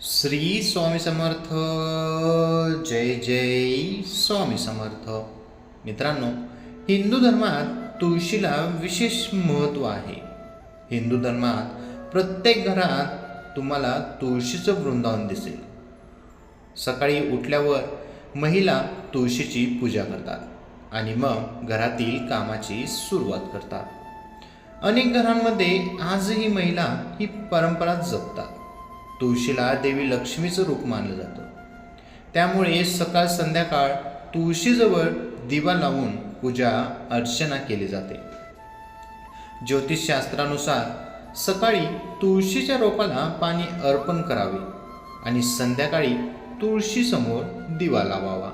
श्री स्वामी समर्थ जय जय स्वामी समर्थ. मित्रांनो हिंदू धर्मात तुळशीला विशेष महत्त्व आहे. हिंदू धर्मात प्रत्येक घरात तुम्हाला तुळशीचं वृंदावन दिसेल. सकाळी उठल्यावर महिला तुळशीची पूजा करतात आणि मग घरातील कामाची सुरुवात करतात. अनेक घरांमध्ये आजही महिला ही परंपरा जपतात. तुळशीला देवी लक्ष्मीचं रूप मानलं जातं. त्यामुळे सकाळ संध्याकाळ तुळशीजवळ दिवा लावून पूजा अर्चना केली जाते. ज्योतिषशास्त्रानुसार सकाळी तुळशीच्या रोपाला पाणी अर्पण करावे आणि संध्याकाळी तुळशीसमोर दिवा लावावा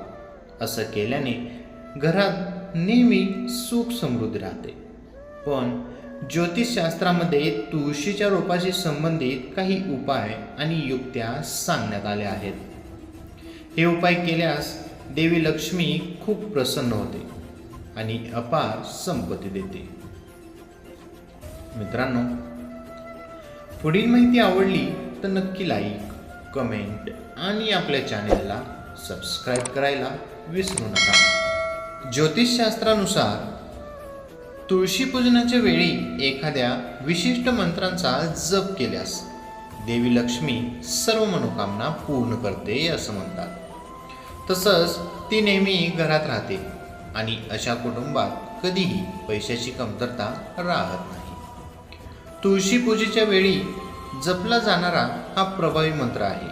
असं केल्याने घरात नेहमी सुख समृद्धी राहते. पण ज्योतिषशास्त्रामध्ये तुळशीच्या रोपाशी संबंधित काही उपाय आणि युक्त्या सांगण्यात आल्या आहेत. हे उपाय केल्यास देवी लक्ष्मी खूप प्रसन्न होते आणि अपार संपत्ती देते. मित्रांनो पुढील माहिती आवडली तर नक्की लाईक कमेंट आणि आपल्या चॅनेलला सबस्क्राईब करायला विसरू नका. ज्योतिषशास्त्रानुसार तुळशी पूजनाच्या वेळी एखाद्या विशिष्ट मंत्रांचा जप केल्यास देवी लक्ष्मी सर्व मनोकामना पूर्ण करते असं म्हणतात. तसंच ती नेहमी घरात राहते आणि अशा कुटुंबात कधीही पैशाची कमतरता राहत नाही. तुळशी पूजेच्या वेळी जपला जाणारा हा प्रभावी मंत्र आहे.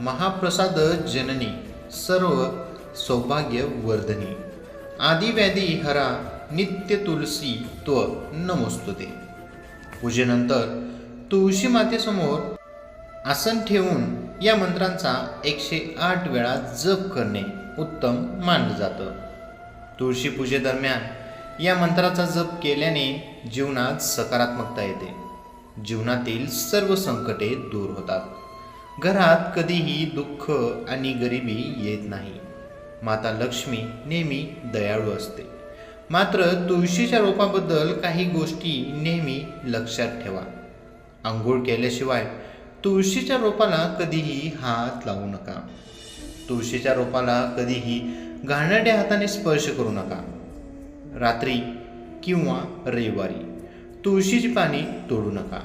महाप्रसाद जननी सर्व सौभाग्य वर्धनी आदिव्याधी हरा नित्य तुलसी त्व नमोस्तुते. पूजेनंतर तुळशी मातेसमोर आसन ठेवून या मंत्रांचा एकशे आठ वेळा जप करणे उत्तम मानलं जातं. तुळशी पूजेदरम्यान या मंत्राचा जप केल्याने जीवनात सकारात्मकता येते. जीवनातील सर्व संकटे दूर होतात. घरात कधीही दुःख आणि गरिबी येत नाही. माता लक्ष्मी नेहमी दयाळू असते. मात्र तुळशीच्या रोपाबद्दल काही गोष्टी नेहमी लक्षात ठेवा. आंघोळ केल्याशिवाय तुळशीच्या रोपाला कधीही हात लावू नका. तुळशीच्या रोपाला कधीही घाणेरड्या हाताने स्पर्श करू नका. रात्री किंवा रविवारी तुळशीची पाने तोडू नका.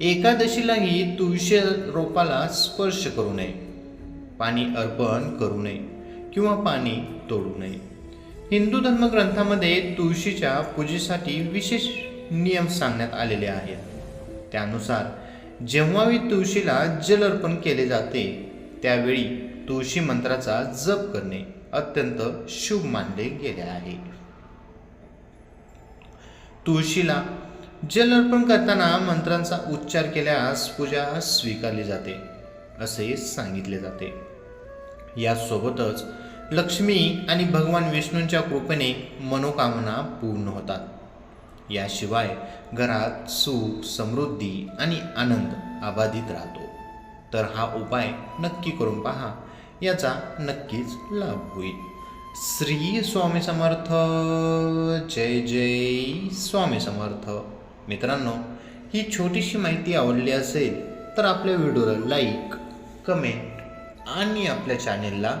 एकादशीलाही तुळशी रोपाला स्पर्श करू नये. पाणी अर्पण करू नये किंवा पाणी तोडू नये. हिंदू धर्मग्रंथामध्ये तुळशीच्या पूजेसाठी विशेष नियम सांगण्यात आलेले आहेत. त्यानुसार जेव्हाही तुळशीला जल अर्पण केले जाते त्यावेळी तुळशी मंत्राचा जप करणे अत्यंत शुभ मानले गेले आहे. तुळशीला जल अर्पण करताना मंत्रांचा उच्चार केल्यास पूजा स्वीकारली जाते असे सांगितले जाते. यासोबतच लक्ष्मी आणि भगवान विष्णूंच्या कृपेने मनोकामना पूर्ण होतात. याशिवाय घरात सुख समृद्धी आणि आनंद अबाधित राहतो. तर हा उपाय नक्की करून पहा. याचा नक्कीच लाभ होईल. श्री स्वामी समर्थ. जय जय स्वामी समर्थ. मित्रांनो ही छोटीशी माहिती आवडली असेल तर आपल्या व्हिडिओला लाईक कमेंट आणि आपल्या चॅनेलला